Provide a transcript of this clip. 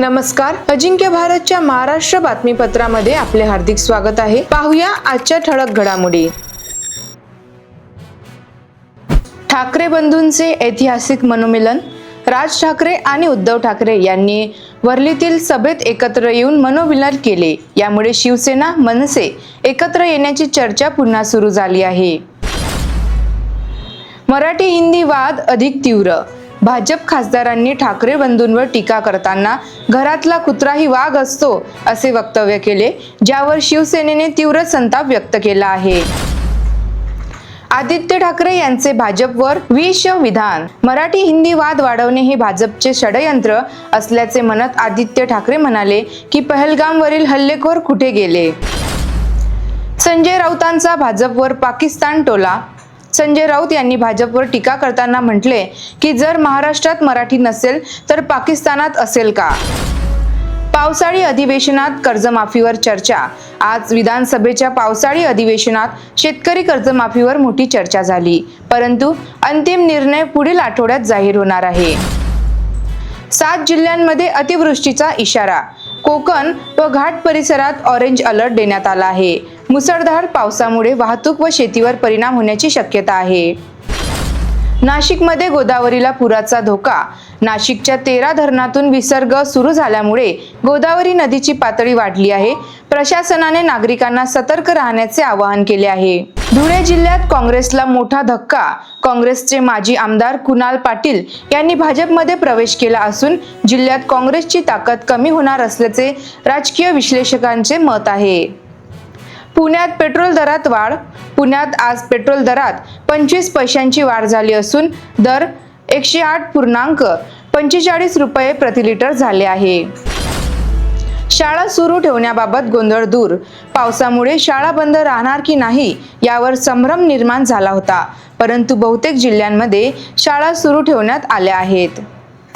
नमस्कार. अजिंक्य भारतच्या महाराष्ट्र बातमीपत्रामध्ये आपले हार्दिक स्वागत आहे. पाहूया आजच्या ठळक घडामोडी. ठाकरे बंधूंचे ऐतिहासिक मनोमिलन राज ठाकरे आणि उद्धव ठाकरे यांनी वर्लीतील सभेत एकत्र येऊन मनोमिलन केले. यामुळे शिवसेना मनसे एकत्र येण्याची चर्चा पुन्हा सुरू झाली आहे. मराठी हिंदी वाद अधिक तीव्र भाजप खासदारांनी ठाकरे बंधूंवर टीका करताना घरातला कुत्राही वाघ असतो असे वक्तव्य केले ज्यावर शिवसेनेने तीव्र संताप व्यक्त केला आहे. आदित्य ठाकरे यांचे भाजपवर विष विधान. मराठी हिंदी वाद वाढवणे हे भाजपचे षडयंत्र असल्याचे म्हणत आदित्य ठाकरे म्हणाले की पहलगामवरील हल्लेखोर कुठे गेले? संजय राऊतांचा भाजपवर पाकिस्तान टोला संजय राऊत यांनी भाजपवर टीका करताना म्हटले की जर महाराष्ट्रात मराठी नसेल तर पाकिस्तानात असेल का? पावसाळी अधिवेशनात कर्जमाफीवर चर्चा. आज विधानसभेच्या पावसाळी अधिवेशनात शेतकरी कर्जमाफीवर मोठी चर्चा झाली. परंतु अंतिम निर्णय पुढील आठवड्यात जाहीर होणार आहे. सात जिल्ह्यांमध्ये अतिवृष्टीचा इशारा. कोकण व घाट परिसरात ऑरेंज अलर्ट देण्यात आला आहे. मुसळधार पावसामुळे वाहतूक व शेतीवर परिणाम होण्याची शक्यता आहे. नाशिकमध्ये गोदावरीला पुराचा धोका. नाशिकच्या तेरा धरणातून विसर्ग सुरू झाल्यामुळे गोदावरी नदीची पातळी वाढली आहे. प्रशासनाने नागरिकांना सतर्क राहण्याचे आवाहन केले आहे. धुळे जिल्ह्यात काँग्रेसला मोठा धक्का. काँग्रेसचे माजी आमदार कुणाल पाटील यांनी भाजपमध्ये प्रवेश केला असून जिल्ह्यात काँग्रेसची ताकद कमी होणार असल्याचे राजकीय विश्लेषकांचे मत आहे. पुण्यात पेट्रोल दरात वाढ. पुण्यात आज पेट्रोल दरात पंचवीस पैशांची वाढ झाली असून दर एकशे आठ पूर्णांक पंचेचाळीस रुपये प्रतिलिटर झाले आहे. शाळा सुरू ठेवण्याबाबत गोंधळ दूर. पावसामुळे शाळा बंद राहणार की नाही यावर संभ्रम निर्माण झाला होता. परंतु बहुतेक जिल्ह्यांमध्ये शाळा सुरू ठेवण्यात आल्या आहेत.